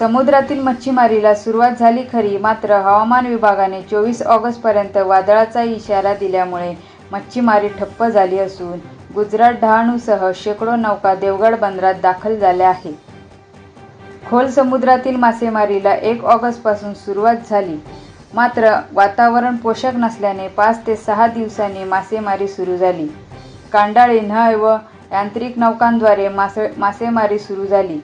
समुद्रातील मच्छीमारीला सुरुवात झाली खरी मात्र हवामान विभागाने चोवीस ऑगस्टपर्यंत वादळाचा इशारा दिल्यामुळे मच्छीमारी ठप्प झाली असून गुजरात डहाणूसह शेकडो नौका देवगड बंदरात दाखल झाल्या आहेत. खोल समुद्रातील मासेमारीला एक ऑगस्टपासून सुरुवात झाली मात्र वातावरण पोषक नसल्याने पाच ते सहा दिवसांनी मासेमारी सुरू झाली. कांडाळी न्हाळ व यांत्रिक नौकांद्वारे मासे मासेमारी सुरू झाली.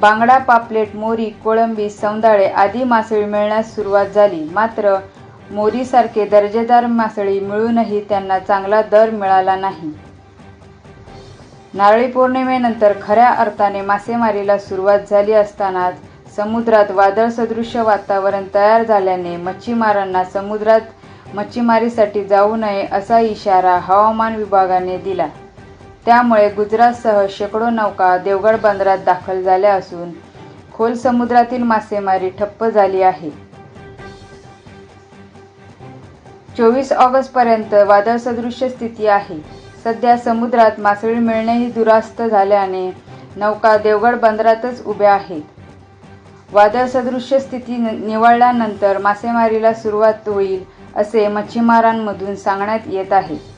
बांगडा पापलेट मोरी कोळंबी सौंदाळे आदी मासळी मिळण्यास सुरुवात झाली. मात्र मोरीसारखे दर्जेदार मासळी मिळूनही त्यांना चांगला दर मिळाला नाही. नारळी पौर्णिमेनंतर खऱ्या अर्थाने मासेमारीला सुरुवात झाली असतानाच समुद्रात वादळसदृश्य वातावरण तयार झाल्याने मच्छीमारांना समुद्रात मच्छीमारीसाठी जाऊ नये असा इशारा हवामान विभागाने दिला. त्यामुळे गुजरातसह शेकडो नौका देवगड बंदरात दाखल झाल्या असून खोल समुद्रातील मासेमारी ठप्प झाली आहे. चोवीस ऑगस्टपर्यंत वादळसदृश्य स्थिती आहे. सध्या समुद्रात मासळी मिळणेही दुरास्त झाल्याने नौका देवगड बंदरातच उभ्या आहेत. वादळसदृश्य स्थिती निवळल्यानंतर मासेमारीला सुरुवात होईल असे मच्छीमारांमधून सांगण्यात येत आहे.